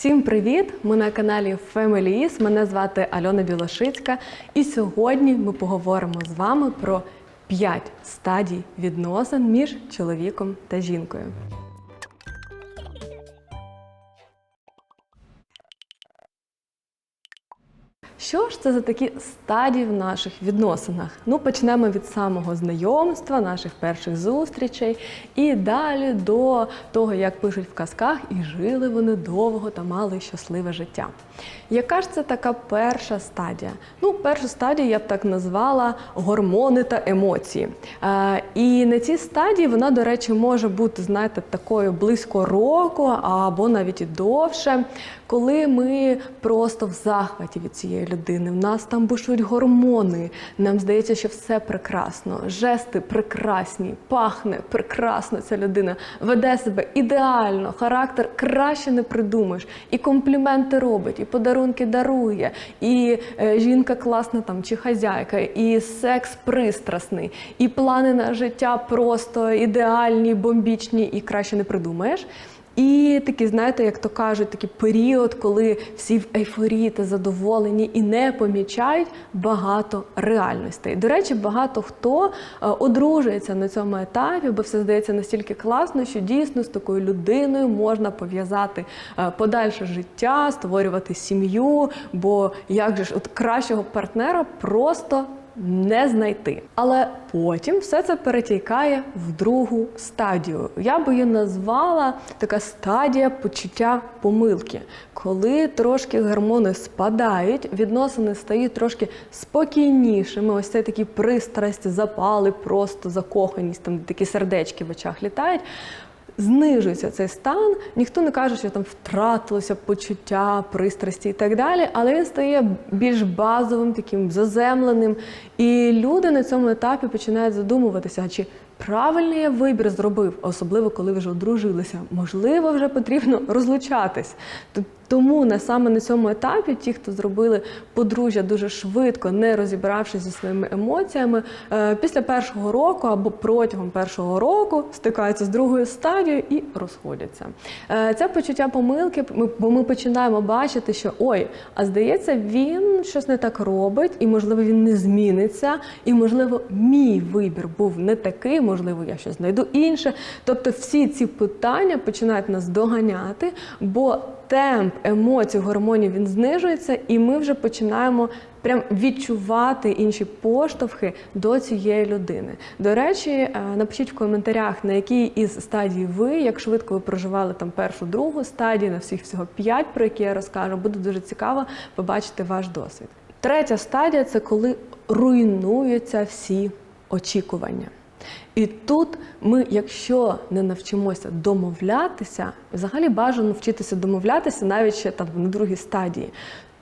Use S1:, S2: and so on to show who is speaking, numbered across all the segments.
S1: Всім привіт! Ми на каналі Family Мене звати Альона Білошицька. І сьогодні ми поговоримо з вами про 5 стадій відносин між чоловіком та жінкою. Що ж це за такі стадії в наших відносинах? Ну, почнемо від самого знайомства, наших перших зустрічей, і далі до того, як пишуть в казках, і жили вони довго та мали щасливе життя. Яка ж це така перша стадія? Ну, першу стадію я б так назвала гормони та емоції. Е, і на цій стадії вона, до речі, може бути, знаєте, такою близько року або навіть і довше, коли ми просто в захваті від цієї людини. В нас там бушують гормони. Нам здається, що все прекрасно, жести прекрасні, пахне прекрасно ця людина, веде себе ідеально, характер краще не придумаєш, і компліменти робить, і подарунки дарує, і е, жінка класна там чи хазяйка, і секс пристрасний, і плани на життя просто ідеальні, бомбічні, і краще не придумаєш. І такий, знаєте, як то кажуть, такий період, коли всі в ейфорії та задоволені і не помічають багато реальностей. До речі, багато хто е, одружується на цьому етапі, бо все здається настільки класно, що дійсно з такою людиною можна пов'язати е, подальше життя, створювати сім'ю. Бо як же ж от кращого партнера просто не знайти. Але потім все це перетікає в другу стадію. Я би її назвала така стадія почуття помилки, коли трошки гормони спадають, відносини стають трошки спокійнішими. Ось це такі пристрасті, запали, просто закоханість, там такі сердечки в очах літають. Знижується цей стан, ніхто не каже, що там втратилося почуття, пристрасті і так далі, але він стає більш базовим, таким заземленим. І люди на цьому етапі починають задумуватися, чи правильний я вибір зробив, особливо коли вже одружилися. Можливо, вже потрібно розлучатись. Тому на саме на цьому етапі ті, хто зробили подружжя дуже швидко, не розібравшись зі своїми емоціями, е, після першого року або протягом першого року стикаються з другою стадією і розходяться. Е, Це почуття помилки, бо ми починаємо бачити, що ой, а здається, він щось не так робить, і можливо він не зміниться, і можливо, мій вибір був не такий, можливо, я щось знайду інше. Тобто, всі ці питання починають нас доганяти, бо темп емоцій, гормонів він знижується, і ми вже починаємо прям відчувати інші поштовхи до цієї людини. До речі, е, напишіть в коментарях, на якій із стадій ви, як швидко ви проживали там першу, другу стадію, на всіх всього п'ять, про які я розкажу. Буде дуже цікаво побачити ваш досвід. Третя стадія це коли руйнуються всі очікування. І тут ми, якщо не навчимося домовлятися, взагалі бажано вчитися домовлятися навіть ще там на другій стадії.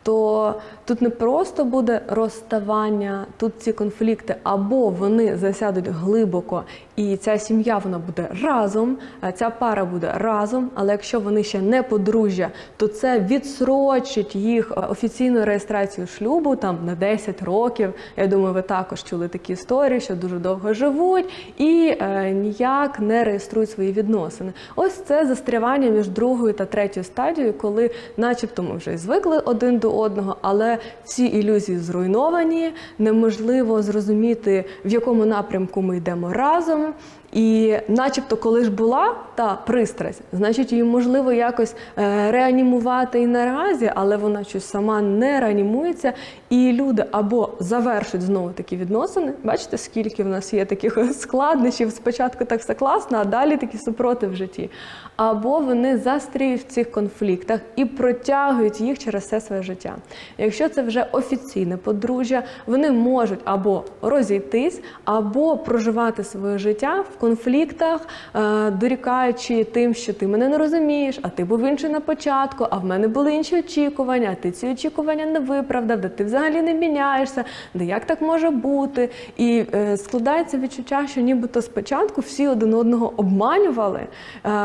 S1: То тут не просто буде розставання, тут ці конфлікти, або вони засядуть глибоко, і ця сім'я вона буде разом, ця пара буде разом. Але якщо вони ще не подружжя, то це відсрочить їх офіційну реєстрацію шлюбу там на 10 років. Я думаю, ви також чули такі історії, що дуже довго живуть і е, ніяк не реєструють свої відносини. Ось це застрявання між другою та третьою стадією, коли, начебто, ми вже звикли один до одного, але всі ілюзії зруйновані, неможливо зрозуміти, в якому напрямку ми йдемо разом. І, начебто, коли ж була та пристрасть, значить її можливо якось е, реанімувати і наразі, але вона щось сама не реанімується. І люди або завершують знову такі відносини. Бачите, скільки в нас є таких складнощів. Спочатку так все класно, а далі такі супроти в житті. Або вони застріють в цих конфліктах і протягують їх через все своє життя. Якщо це вже офіційне подружжя, вони можуть або розійтись, або проживати своє життя в конфліктах, е, дорікаючи тим, що ти мене не розумієш, а ти був інший на початку, а в мене були інші очікування, а ти ці очікування не виправдав, де ти взагалі не міняєшся, де як так може бути. І е, складається відчуття, що нібито спочатку всі один одного обманювали. Е,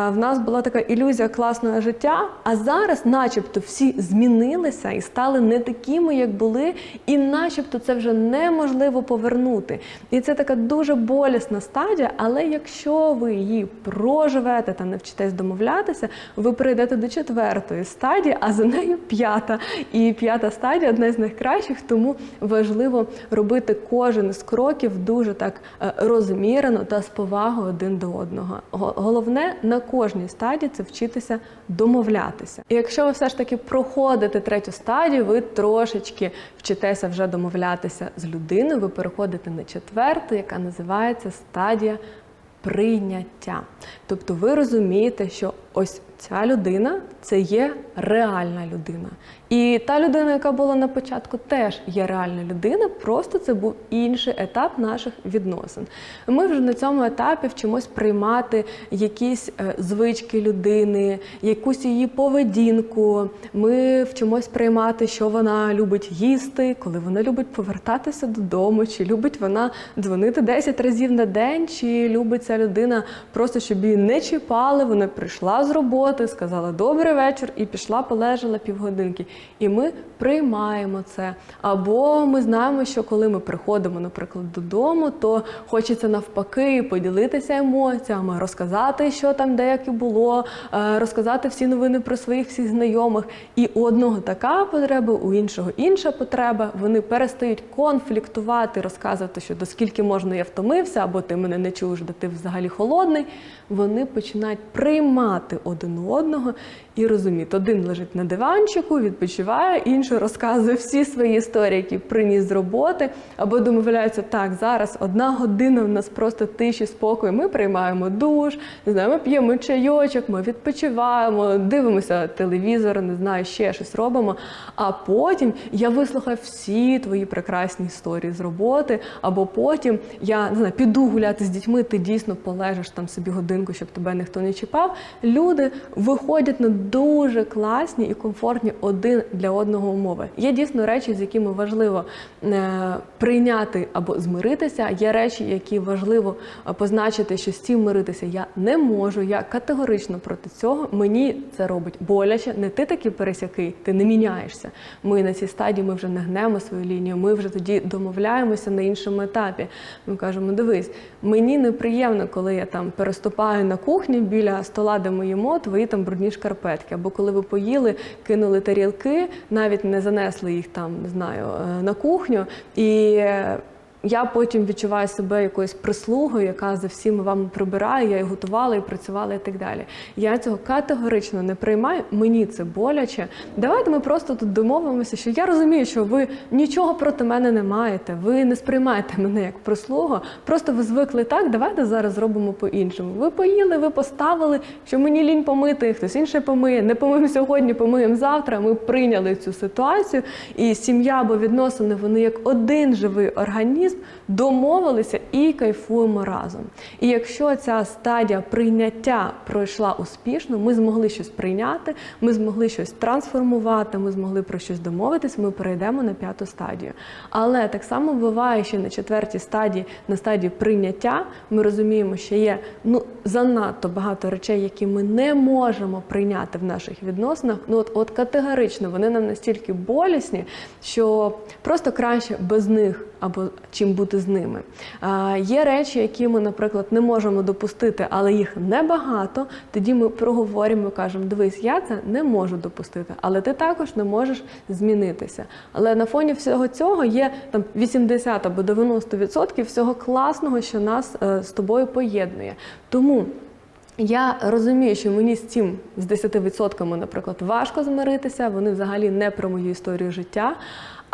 S1: в нас була така ілюзія класного життя, а зараз, начебто, всі змінилися і стали не такими, як були, і начебто це вже неможливо повернути. І це така дуже болісна стадія, але Але якщо ви її проживете та навчитесь домовлятися, ви прийдете до четвертої стадії, а за нею п'ята. І п'ята стадія одна з найкращих, тому важливо робити кожен з кроків дуже так е, розмірено та з повагою один до одного. Головне на кожній стадії це вчитися домовлятися. І якщо ви все ж таки проходите третю стадію, ви трошечки вчитеся вже домовлятися з людиною, ви переходите на четверту, яка називається стадія прийняття. Тобто ви розумієте, що ось ця людина це є реальна людина. І та людина, яка була на початку, теж є реальна людина, просто це був інший етап наших відносин. Ми вже на цьому етапі вчимось приймати якісь е, звички людини, якусь її поведінку. Ми вчимось приймати, що вона любить їсти, коли вона любить повертатися додому, чи любить вона дзвонити 10 разів на день, чи любить ця людина просто, щоб її не чіпали. Вона прийшла з роботи, сказала добрий вечір і пішла, полежала півгодинки. І ми приймаємо це. Або ми знаємо, що коли ми приходимо, наприклад, додому, то хочеться навпаки поділитися емоціями, розказати, що там деяке було, е, розказати всі новини про своїх всіх знайомих. І у одного така потреба, у іншого інша потреба. Вони перестають конфліктувати, розказувати, що до скільки можна я втомився, або ти мене не чуєш, де ти взагалі холодний. Вони починають приймати один одного і розуміти, один лежить на диванчику, відпочиває, інший розказує всі свої історії, які приніс з роботи, або домовляються, так, зараз одна година в нас просто тиші, спокою. Ми приймаємо душ, не знаю, ми п'ємо чайочок, ми відпочиваємо, дивимося телевізор, не знаю, ще щось робимо. А потім я вислухаю всі твої прекрасні історії з роботи, або потім я не знаю, піду гуляти з дітьми, ти дійсно полежиш там собі годинку, щоб тебе ніхто не чіпав. Люди виходять на дуже класні і комфортні один для одного умови. Є дійсно речі, з якими важливо е, прийняти або змиритися. Є речі, які важливо е, позначити, що з цим миритися я не можу. Я категорично проти цього. Мені це робить боляче. Не ти такий пересякий, ти не міняєшся. Ми на цій стадії ми вже не гнемо свою лінію. Ми вже тоді домовляємося на іншому етапі. Ми кажемо: дивись, мені неприємно, коли я там переступаю на кухні біля стола, де ми їмо, твої там брудні шкарпетки. Або коли ви поїли, кинули тарілки, навіть не занесли їх там, не знаю, е, на кухню. І е, я потім відчуваю себе якоюсь прислугою, яка за всіми вами прибирає, я і готувала, і працювала, і так далі. Я цього категорично не приймаю. Мені це боляче. Давайте ми просто тут домовимося, що я розумію, що ви нічого проти мене не маєте. Ви не сприймаєте мене як прислугу. Просто ви звикли так. Давайте зараз зробимо по-іншому. Ви поїли, ви поставили, що мені лінь помити, хтось інший помиє. Не помиємо сьогодні, помиємо завтра. Ми прийняли цю ситуацію, і сім'я або відносини вони як один живий організм домовилися і кайфуємо разом. І якщо ця стадія прийняття пройшла успішно, ми змогли щось прийняти, ми змогли щось трансформувати, ми змогли про щось домовитись, ми перейдемо на п'яту стадію. Але так само буває, що на четвертій стадії, на стадії прийняття, ми розуміємо, що є ну занадто багато речей, які ми не можемо прийняти в наших відносинах. Ну от, от категорично вони нам настільки болісні, що просто краще без них або чим бути з ними. Є речі, які ми, наприклад, не можемо допустити, але їх небагато. Тоді ми проговоримо, кажемо: дивись, я це не можу допустити, але ти також не можеш змінитися. Але на фоні всього цього є там 80 або 90% всього класного, що нас е, з тобою поєднує. Тому. Я розумію, що мені з цим з 10%, наприклад, важко змиритися. Вони взагалі не про мою історію життя.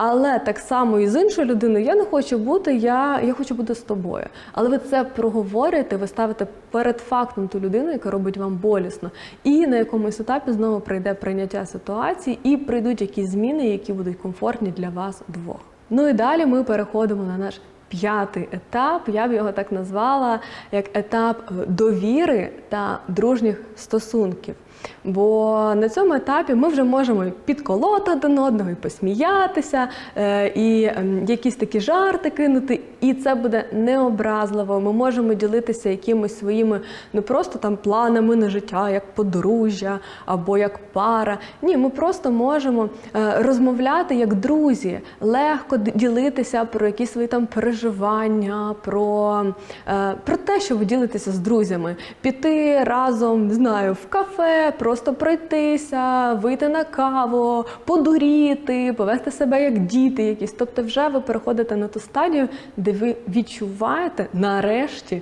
S1: Але так само і з іншою людиною я не хочу бути, я, я хочу бути з тобою. Але ви це проговорюєте, ви ставите перед фактом ту людину, яка робить вам болісно. І на якомусь етапі знову прийде прийняття ситуації, і прийдуть якісь зміни, які будуть комфортні для вас двох. Ну і далі ми переходимо на наш п'ятий етап. Я б його так назвала як етап довіри та дружніх стосунків. Бо на цьому етапі ми вже можемо підколоти один одного, і посміятися, е, і ем, якісь такі жарти кинути, і це буде необразливо. Ми можемо ділитися якимись своїми не просто там планами на життя, як подружжя або як пара. Ні, ми просто можемо е, розмовляти як друзі, легко ділитися про якісь свої там переживання, про, е, про те, що ви ділитеся з друзями, піти разом, не знаю, в кафе, просто пройтися, вийти на каву, подуріти, повести себе як діти якісь. Тобто, вже ви переходите на ту стадію, де ви відчуваєте нарешті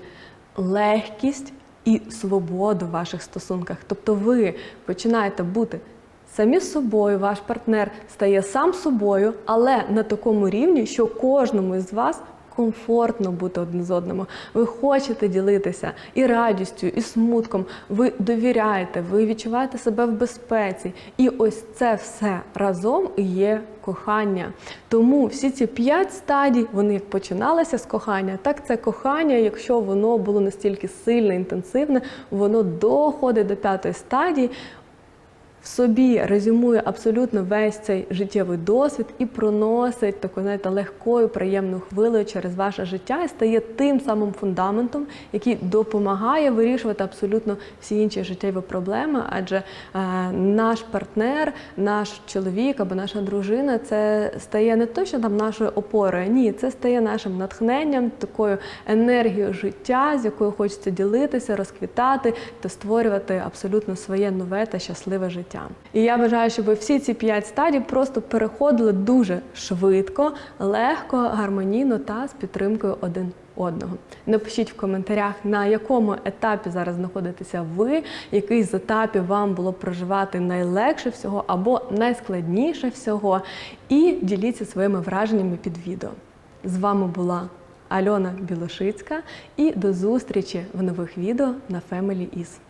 S1: легкість і свободу в ваших стосунках. Тобто ви починаєте бути самі собою, ваш партнер стає сам собою, але на такому рівні, що кожному із вас комфортно бути один з одним. Ви хочете ділитися і радістю, і смутком. Ви довіряєте, ви відчуваєте себе в безпеці. І ось це все разом є кохання. Тому всі ці п'ять стадій, вони як починалися з кохання, так це кохання, якщо воно було настільки сильне, інтенсивне, воно доходить до п'ятої стадії в собі резюмує абсолютно весь цей життєвий досвід і проносить такою, знаєте, легкою, приємною хвилею через ваше життя і стає тим самим фундаментом, який допомагає вирішувати абсолютно всі інші життєві проблеми. Адже е, наш партнер, наш чоловік або наша дружина це стає не то, що там нашою опорою, ні, це стає нашим натхненням, такою енергією життя, з якою хочеться ділитися, розквітати та створювати абсолютно своє нове та щасливе життя. І я бажаю, щоб ви всі ці п'ять стадій просто переходили дуже швидко, легко, гармонійно та з підтримкою один одного. Напишіть в коментарях, на якому етапі зараз знаходитеся ви, який з етапів вам було проживати найлегше всього або найскладніше всього. І діліться своїми враженнями під відео. З вами була Альона Білошицька і до зустрічі в нових відео на Family Is.